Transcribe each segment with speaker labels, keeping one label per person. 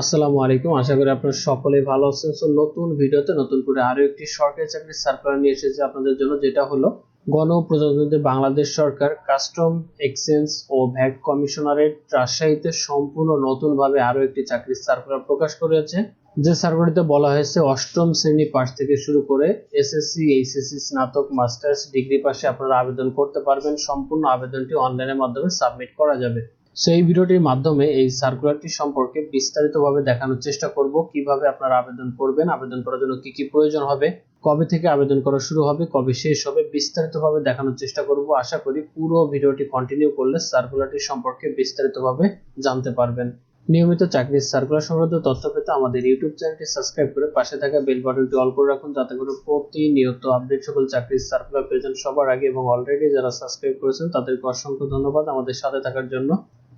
Speaker 1: আসসালামু আলাইকুম। আশা করি আপনারা সকলেই ভালো আছেন। সো নতুন ভিডিওতে নতুন করে আরও একটি সরকারি চাকরির সার্কুলার নিয়ে এসেছি আপনাদের জন্য, যেটা হলো গণ প্রজাতন্ত্রী বাংলাদেশ সরকার কাস্টম, এক্সচেঞ্জ ও ভ্যাট কমিশনারেট রাজশাহীতে সম্পূর্ণ নতুনভাবে আরও একটি চাকরির সার্কুলার প্রকাশ করেছে। যে সার্কুলারটিতে বলা হয়েছে, অষ্টম শ্রেণি পাস থেকে শুরু করে এসএসসি এইচএসসি স্নাতক, মাস্টার্স ডিগ্রি পাশে আপনারা আবেদন করতে পারবেন। সম্পূর্ণ আবেদনটি অনলাইনের মাধ্যমে সাবমিট করা যাবে। সো এই ভিডিওটির মাধ্যমে এই সার্কুলারটি সম্পর্কে বিস্তারিতভাবে দেখানোর চেষ্টা করব। কীভাবে আপনারা আবেদন করবেন, আবেদন করার জন্য কি কি প্রয়োজন হবে, কবে থেকে আবেদন করা শুরু হবে, কবে শেষ হবে, বিস্তারিতভাবে দেখানোর চেষ্টা করব। আশা করি পুরো ভিডিওটি কন্টিনিউ করলে সার্কুলারটি সম্পর্কে বিস্তারিতভাবে জানতে পারবেন। নিয়মিত চাকরির সার্কুলার সংক্রান্ত তথ্য পেতে আমাদের ইউটিউব চ্যানেলটি সাবস্ক্রাইব করে পাশে থাকা বেল বাটনটি অল করে রাখুন, যাতে করে প্রতিনিয়ত আপডেট সকল চাকরির সার্কুলার পেয়ে যান সবার আগে এবং অলরেডি যারা সাবস্ক্রাইব করেছেন, তাদেরকে অসংখ্য ধন্যবাদ আমাদের সাথে থাকার জন্য।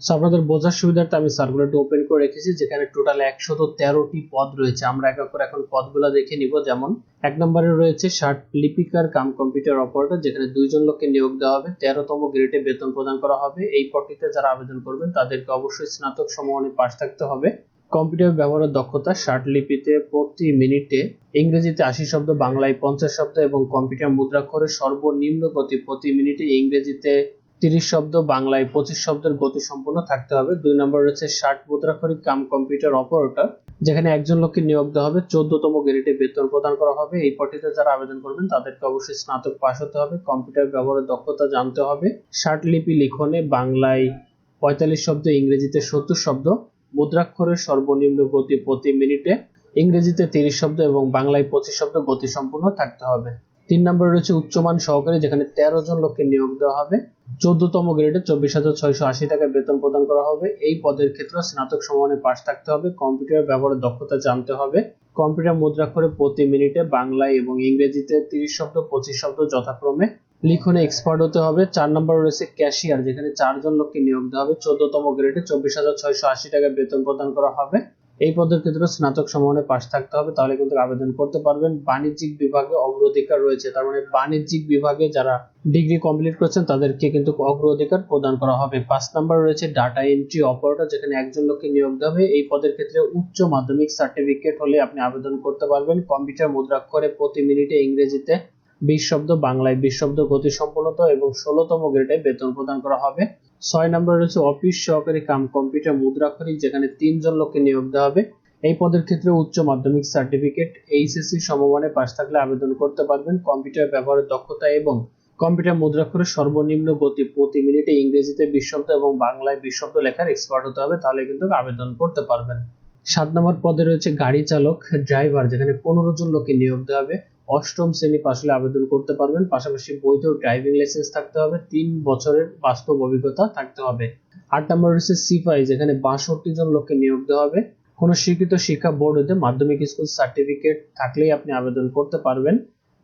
Speaker 1: সো আপনাদের বোঝার সুবিধার্থে আমি সার্কুলারটি ওপেন করে রেখেছি, যেখানে টোটাল একশত তেরোটি পদ রয়েছে। আমরা এক করে এখন পদগুলো দেখে নিব। যেমন, এক নম্বরে রয়েছে ষাট লিপিকার কাম কম্পিউটার অপারেটর যেখানে দুইজন লোককে নিয়োগ দেওয়া হবে। তেরোতম গ্রেডে বেতন প্রদান করা হবে। এই পদটিতে যারা আবেদন করবেন, তাদেরকে অবশ্যই স্নাতক সমমানে পাশ থাকতে হবে। কম্পিউটার ব্যবহারের দক্ষতা, ষাট লিপিতে প্রতি মিনিটে ইংরেজিতে আশি শব্দ, বাংলায় পঞ্চাশ শব্দ এবং কম্পিউটার মুদ্রাক্ষরে সর্বনিম্ন গতি প্রতি মিনিটে ইংরেজিতে তিরিশ শব্দ বাংলায় পঁচিশ শব্দের গতি সম্পন্ন থাকতে হবে। দুই নম্বর রয়েছে ষাট মুদ্রাক্ষরিক কাম কম্পিউটার অপারেটর, যেখানে একজন লোককে নিয়োগ দেওয়া হবে। চোদ্দতম গ্রেডে বেতন প্রদান করা হবে। এই পটিতে যারা আবেদন করবেন, তাদেরকে অবশ্যই স্নাতক পাশ হতে হবে। কম্পিউটার ব্যবহারের দক্ষতা জানতে হবে। ষাট লিপি লিখনে বাংলায় পঁয়তাল্লিশ শব্দ, ইংরেজিতে সত্তর শব্দ। মুদ্রাক্ষরের সর্বনিম্ন গতি প্রতি মিনিটে ইংরেজিতে তিরিশ শব্দ এবং বাংলায় পঁচিশ শব্দ গতি সম্পন্ন থাকতে হবে। তিন নম্বরে রয়েছে উচ্চমান সহকারী, যেখানে তেরো জন লোককে নিয়োগ দেওয়া হবে। চোদ্দতম গ্রেডে চব্বিশ হাজার ছয়শো আশি টাকা বেতন প্রদান করা হবে। এই পদের ক্ষেত্রে স্নাতক সমানে পাশ থাকতে হবে। কম্পিউটার ব্যবহারের দক্ষতা জানতে হবে। কম্পিউটার মুদ্রাক্ষরে প্রতি মিনিটে বাংলায় এবং ইংরেজিতে তিরিশ শব্দ, পঁচিশ শব্দ যথাক্রমে লিখনে এক্সপার্ট হতে হবে। চার নম্বর রয়েছে ক্যাশিয়ার যেখানে চারজন লোককে নিয়োগ দেওয়া হবে। চোদ্দতম গ্রেডে চব্বিশ হাজার ছয়শো আশি টাকা বেতন প্রদান করা হবে। এই পদের ক্ষেত্রে স্নাতক সমানে পাশ থাকতে হবে, তাহলে কিন্তু আবেদন করতে পারবেন। বাণিজ্যিক বিভাগে অগ্রাধিকার রয়েছে, তার মানে বাণিজ্যিক বিভাগে যারা ডিগ্রি কমপ্লিট করেছেন, তাদেরকে কিন্তু অগ্রাধিকার প্রদান করা হবে। পাঁচ নাম্বার রয়েছে ডাটা এন্ট্রি অপারেটর, যেখানে একজন লোককে নিয়োগ দেওয়া হবে। এই পদের ক্ষেত্রে উচ্চ মাধ্যমিক সার্টিফিকেট হলে আপনি আবেদন করতে পারবেন। কম্পিউটার মুদ্রাক্ষরে প্রতি মিনিটে ইংরেজিতে বিশ শব্দ, বাংলায় বিশ শব্দ গতি সম্পন্নতা এবং ষোলোতম গ্রেডে বেতন প্রদান করা হবে। ছয় নম্বর রয়েছে অফিস সহকারী কাম, কম্পিউটার মুদ্রাক্ষরিক, যেখানে তিনজন লোককে নিয়োগ দেওয়া হবে। এই পদের ক্ষেত্রে উচ্চ মাধ্যমিক সার্টিফিকেট, এইচএসসি সমমানে পাশ থাকলে আবেদন করতে পারবেন। কম্পিউটার ব্যবহারের দক্ষতা এবং কম্পিউটার মুদ্রাক্ষরের সর্বনিম্ন গতি প্রতি মিনিটে ইংরেজিতে বিশ শব্দ এবং বাংলায় বিশ শব্দ লেখার এক্সপার্ট হতে হবে, তাহলে কিন্তু আবেদন করতে পারবেন। সাত নম্বর পদে রয়েছে গাড়ি চালক ড্রাইভার যেখানে পনেরো জন লোককে নিয়োগ দেওয়া হবে। অষ্টম শ্রেণি পাশ হলে আবেদন করতে পারবেন। পাশাপাশি বৈধ ড্রাইভিং লাইসেন্স থাকতে হবে। তিন বছরের বাস্তব অভিজ্ঞতা থাকতে হবে। আট নম্বর রয়েছে সিপাই যেখানে বাষট্টি জন লোককে নিয়োগ দেওয়া হবে। কোন স্বীকৃত শিক্ষা বোর্ড হতে মাধ্যমিক স্কুল সার্টিফিকেট থাকলেই আপনি আবেদন করতে পারবেন।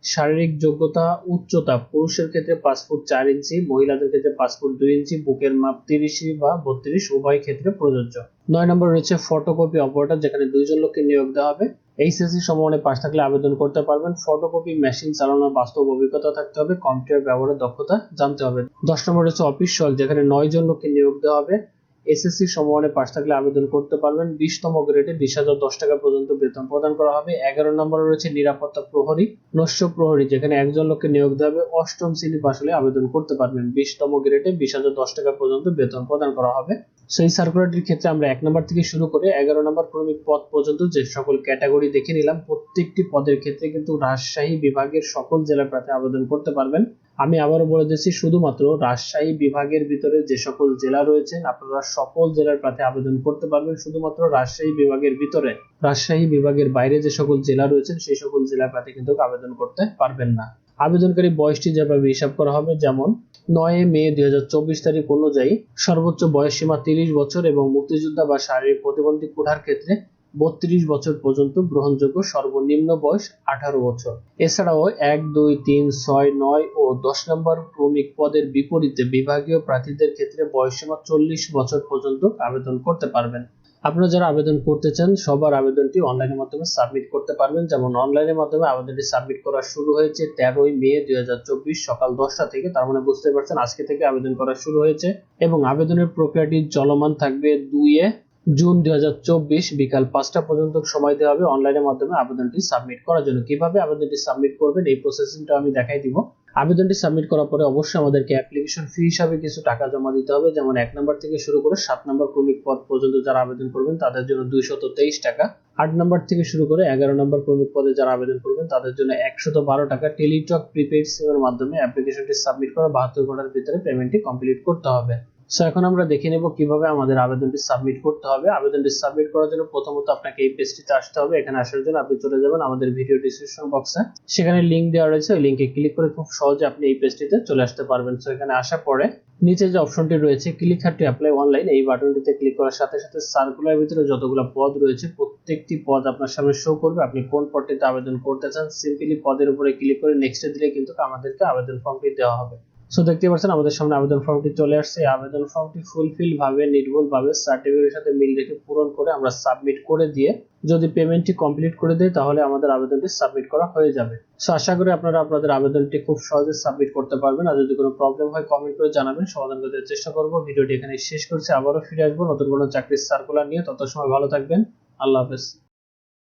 Speaker 1: শারীরিক যোগ্যতা, উচ্চতা, পুরুষের ক্ষেত্রে পাঁচ ফুট চার ইঞ্চি, মহিলাদের ক্ষেত্রে পাঁচ ফুট দুই ইঞ্চি, বুকের মাপ তিরিশ বা বত্রিশ, উভয় ক্ষেত্রে প্রযোজ্য। নয় নম্বর রয়েছে ফটোকপি অপারেটর যেখানে দুইজন লোককে নিয়োগ দেওয়া হবে। এইচএসসি সমমানে পাশ থাকলে আবেদন করতে পারবেন। ফটোকপি মেশিন চালানোর বাস্তব অভিজ্ঞতা থাকতে হবে। কম্পিউটার ব্যবহারের দক্ষতা জানতে হবে। দশ নম্বর রয়েছে অফিস সল যেখানে নয় জন লোককে নিয়োগ দেওয়া হবে। এসএসসি সমমানে পাশ থাকলে আবেদন করতে পারবেন। বিশতম গ্রেডে বিশ হাজার দশ টাকা পর্যন্ত বেতন প্রদান করা হবে। এগারো নম্বরে রয়েছে নিরাপত্তা প্রহরী নস্য প্রহরী, যেখানে একজন লোককে নিয়োগ দেওয়া হবে। অষ্টম শ্রেণি পাশ আবেদন করতে পারবেন। বিশতম গ্রেডে বিশ হাজার দশ টাকা পর্যন্ত বেতন প্রদান করা হবে। সেই সার্কুলারটির ক্ষেত্রে আমরা এক নম্বর থেকে শুরু করে এগারো নম্বর ক্রমিক পদ পর্যন্ত যে সকল ক্যাটাগরি দেখে নিলাম, প্রত্যেকটি পদের ক্ষেত্রে কিন্তু রাজশাহী বিভাগের সকল জেলার প্রার্থী আবেদন করতে পারবেন। আমি আবারও বলে দিচ্ছি, শুধুমাত্র রাজশাহী বিভাগের ভিতরে যে সকল জেলা রয়েছেন আপনারা সকল জেলার প্রার্থী আবেদন করতে পারবেন, শুধুমাত্র রাজশাহী বিভাগের ভিতরে। রাজশাহী বিভাগের বাইরে যে সকল জেলা রয়েছেন, সেই সকল জেলার প্রার্থী কিন্তু আবেদন করতে পারবেন না। আবেদনকারী বয়সটি যেভাবে হিসাব করা হবে, যেমন নয় মে দুই হাজার চব্বিশ তারিখ অনুযায়ী সর্বোচ্চ বয়স সীমা তিরিশ বছর এবং মুক্তিযোদ্ধা বা শারীরিক প্রতিবন্ধী কোঠার ক্ষেত্রে বত্রিশ বছর পর্যন্ত গ্রহণযোগ্য সর্বনিম্ন বয়স আঠারো বছর। এছাড়াও এক, দুই, তিন, ছয়, নয় ও দশ নম্বর ক্রমিক পদের বিপরীতে বিভাগীয় প্রার্থীদের ক্ষেত্রে বয়সসীমা চল্লিশ বছর পর্যন্ত আবেদন করতে পারবেন। আপনারা যারা আবেদন করতে চান, সবার আবেদনটি অনলাইনের মাধ্যমে সাবমিট করতে পারবেন। যেমন অনলাইনের মাধ্যমে আবেদনটি সাবমিট করা শুরু হয়েছে তেরোই মে দু হাজার চব্বিশ সকাল দশটা থেকে। তার মানে বুঝতে পারছেন আজকে থেকে আবেদন করা শুরু হয়েছে এবং আবেদনের প্রক্রিয়াটি চলমান থাকবে দুইয়ে জুন দু হাজার চব্বিশ বিকাল পাঁচটা পর্যন্ত সময় দেওয়া হবে। অনলাইনের মাধ্যমে আবেদনটি সাবমিট করার জন্য। কীভাবে আবেদনটি সাবমিট করবেন এই প্রসেসিংটা আমি দেখাই দিব। আবেদনটি সাবমিট করার পরে অবশ্যই আমাদেরকে অ্যাপ্লিকেশন ফি হিসাবে কিছু টাকা জমা দিতে হবে। যেমন এক নম্বর থেকে শুরু করে সাত নম্বর ক্রমিক পদ পর্যন্ত যারা আবেদন করবেন, তাদের জন্য দুইশত তেইশ টাকা। আট নম্বর থেকে শুরু করে এগারো নম্বর ক্রমিক পদে যারা আবেদন করবেন, তাদের জন্য একশত বারো টাকা টেলিটক প্রিপেড সিমের মাধ্যমে অ্যাপ্লিকেশনটি সাবমিট করা বাহাত্তর ঘণ্টার ভিতরে পেমেন্টটি কমপ্লিট করতে হবে। সো এখন আমরা দেখে নেব কীভাবে আমাদের আবেদনটি সাবমিট করতে হবে। আবেদনটি সাবমিট করার জন্য প্রথমত আপনাকে এই পেজটিতে আসতে হবে। এখানে আসার জন্য আপনি চলে যাবেন আমাদের ভিডিও ডিসক্রিপশন বক্সে সেখানে লিংক দেওয়া রয়েছে। ওই লিংকে ক্লিক করে খুব সহজে আপনি এই পেজটিতে চলে আসতে পারবেন। সো এখানে আসার পরে নিচে যে অপশনটি রয়েছে click here to apply online এই বাটনটিতে ক্লিক করার সাথে সাথে সার্কুলার ভিতরে যতগুলো পদ রয়েছে, প্রত্যেকটি পদ আপনার সামনে শো করবে। আপনি কোন পদটিতে আবেদন করতে চান সিম্পলি পদের উপরে ক্লিক করে নেক্সটে দিলে কিন্তু আমাদেরকে আবেদন ফর্মটি দেওয়া হবে। সো দেখতে পাচ্ছেন, আমাদের সামনে আবেদন ফর্মটি চলে আসছে। আবেদন ফর্মটি ফুলফিল ভাবে, নির্ভুল ভাবে সার্টিফিকেটের সাথে মিল রেখে পূরণ করে আমরা সাবমিট করে দিয়ে, যদি পেমেন্টটি কমপ্লিট করে দেয়, তাহলে আমাদের আবেদনটি সাবমিট করা হয়ে যাবে। সো আশা করি আপনারা আপনাদের আবেদনটি খুব সহজে সাবমিট করতে পারবেন। আর যদি কোনো প্রবলেম হয় কমেন্ট করে জানাবেন। সমাধান করতে চেষ্টা করব। ভিডিওটি এখানে শেষ করছি। আবারও ফিরে আসব নতুন কোনো চাকরির সার্কুলার নিয়ে। তত সময় ভালো থাকবেন। আল্লাহ হাফেজ।